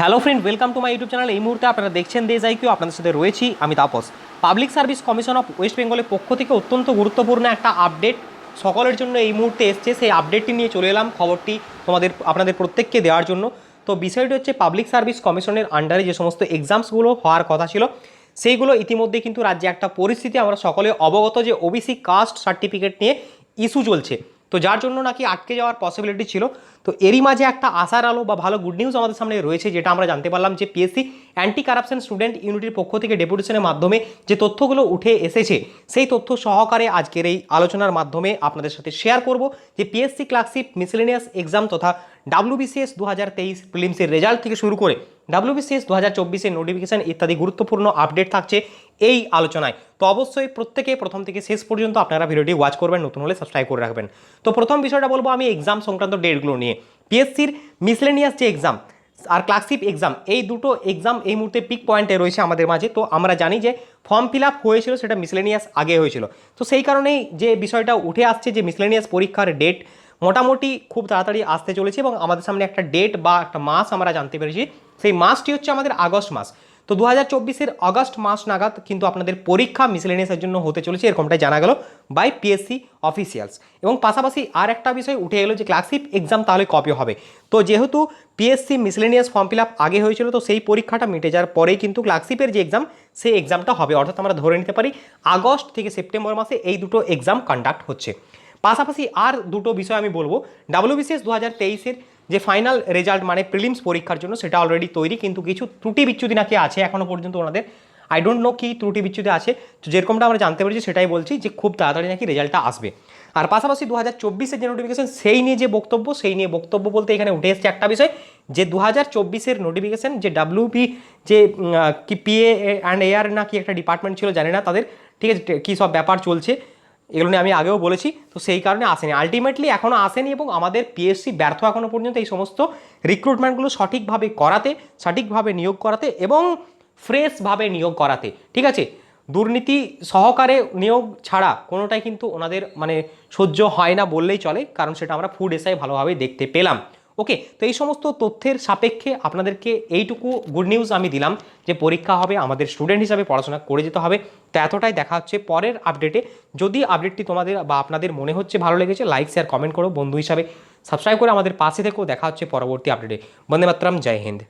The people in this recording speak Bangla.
Hello friend welcome to my YouTube channel এই মুহূর্তে আপনারা দেখছেন দেশ আইকিউ আপনাদের সাথে রয়েছি আমি Tapas. Public service commission of west বেঙ্গলের পক্ষ থেকে অত্যন্ত গুরুত্বপূর্ণ একটা আপডেট সকলের জন্য এই মুহূর্তে এসছে, সেই আপডেটটি নিয়ে চলে এলাম খবরটি তোমাদের, আপনাদের প্রত্যেককে দেওয়ার জন্য। তো বিষয়টি হচ্ছে পাবলিক সার্ভিস কমিশনের আন্ডারে যে সমস্ত এক্সামসগুলো হওয়ার কথা ছিল, সেইগুলো ইতিমধ্যে কিন্তু রাজ্যে একটা পরিস্থিতি, আমরা সকলে অবগত যে ওবিসি কাস্ট সার্টিফিকেট নিয়ে ইস্যু চলছে। তো যার জন্য নাকি আটকে যাওয়ার পসিবিলিটি ছিল। তো এরই মাঝে একটা আশার আলো বা ভালো গুড নিউজ আমাদের সামনে রয়েছে, যেটা আমরা জানতে পারলাম যে পিএসসি অ্যান্টি কারাপশন স্টুডেন্ট ইউনিটির পক্ষ থেকে ডেপুটেশনের মাধ্যমে যে তথ্যগুলো উঠে এসেছে, সেই তথ্য সহকারে আজকের এই আলোচনার মাধ্যমে আপনাদের সাথে শেয়ার করব যে পিএসসি ক্লাসিপ মিসেলেনিয়াস এক্সাম তথা ডাব্লিউবিসিএস দু হাজার তেইশ প্রিলিমসের রেজাল্ট থেকে শুরু করে ডাব্লিউবিসিএস দু হাজার চব্বিশের নোটিফিকেশন ইত্যাদি গুরুত্বপূর্ণ আপডেট থাকছে এই আলোচনায়। তো অবশ্যই প্রত্যেকে প্রথম থেকে শেষ পর্যন্ত আপনারা ভিডিওটি ওয়াচ করবেন, নতুন হলে সাবস্ক্রাইব করে রাখবেন। তো প্রথম বিষয়টা বলব আমি এক্সাম সংক্রান্ত ডেটগুলো নিয়ে। পিএসসির মিসলেনিয়াস যে এক্সাম আর ক্লাসিপ এক্সাম এই দুটো এক্সাম এই মুহূর্তে পিক পয়েন্টে রয়েছে আমাদের মাঝে। তো আমরা জানি যে ফর্ম ফিল আপ হয়েছিল, সেটা মিসলেনিয়াস আগে হয়েছিল। তো সেই কারণেই যে বিষয়টা উঠে আসছে যে মিসলেনিয়াস পরীক্ষার ডেট মোটামুটি খুব তাড়াতাড়ি আসতে চলেছে এবং আমাদের সামনে একটা ডেট বা একটা মাস আমরা জানতে পেরেছি। সেই মাসটি হচ্ছে আমাদের আগস্ট মাস। তো দু হাজার চব্বিশের আগস্ট মাস নাগাদ কিন্তু আপনাদের পরীক্ষা মিসলেনিয়াসের জন্য হতে চলেছে, এরকমটাই জানা গেল বাই পিএসসি অফিসিয়ালস এবং পাশাপাশি আর একটা বিষয় উঠে এলো যে ক্লাসিপ এক্সাম তাহলে কবে হবে? তো যেহেতু PSC miscellaneous form fill up আগে হয়েছিল, তো সেই পরীক্ষাটা মিটে যাওয়ার পরেই কিন্তু ক্লাসিপের যে এক্সাম সেই এক্সামটা হবে। অর্থাৎ আমরা ধরে নিতে পারি আগস্ট থেকে সেপ্টেম্বর মাসে এই দুটো এক্সাম কন্ডাক্ট হচ্ছে। পাশাপাশি আর দুটো বিষয় আমি বলব। ডাব্লিউবিসিএস দু হাজার তেইশের যে ফাইনাল রেজাল্ট মানে প্রিলিমস পরীক্ষার জন্য, সেটা অলরেডি তৈরি, কিন্তু কিছু ত্রুটি বিচ্যুতি নাকি আছে এখনও পর্যন্ত ওনাদের। আই ডোন্ট নো কী ত্রুটি বিচ্যুতি আছে, তো যেরকমটা আমরা জানতে পেরেছি, সেটাই বলছি যে খুব তাড়াতাড়ি নাকি রেজাল্টটা আসবে। আর পাশাপাশি দু হাজার চব্বিশের যে নোটিফিকেশন সেই নিয়ে যে বক্তব্য, সেই নিয়ে বক্তব্য বলতে এখানে উঠে এসছে একটা বিষয়, যে দু হাজার চব্বিশের নোটিফিকেশন যে ডাব্লিউপি যে কি পিএ অ্যান্ড এআর না কি একটা ডিপার্টমেন্ট ছিল, জানি না তাদের, ঠিক আছে, কী সব ব্যাপার চলছে এগুলো নিয়ে আমি আগেও বলেছি, তো সেই কারণে আসেনি। আলটিমেটলি এখনও আসেনি এবং আমাদের পিএসসি ব্যর্থ এখনও পর্যন্ত এই সমস্ত রিক্রুটমেন্টগুলো সঠিকভাবে করাতে, সঠিকভাবে নিয়োগ করাতে এবং ফ্রেশভাবে নিয়োগ করাতে, ঠিক আছে? দুর্নীতি সহকারে নিয়োগ ছাড়া কোনোটাই কিন্তু ওনাদের মানে সহ্য হয় না বললেই চলে, কারণ সেটা আমরা ফুড এসআই ভালোভাবে দেখতে পেলাম। ওকে তো এই সমস্ত তথ্যের সাপেক্ষে আপনাদেরকে এইটুকু গুড নিউজ আমি দিলাম যে পরীক্ষা হবে, আমাদের স্টুডেন্ট হিসাবে পড়াশোনা করে যেতে হবে। তো এতটাই দেখা হচ্ছে পরের আপডেটে যদি আপডেটটি তোমাদের বা আপনাদের মনে হচ্ছে ভালো লেগেছে লাইক শেয়ার কমেন্ট করো বন্ধু হিসাবে। সাবস্ক্রাইব করে আমাদের পাশে থেকেও দেখা হচ্ছে পরবর্তী আপডেটে বন্দে মাতরম, জয় হিন্দ।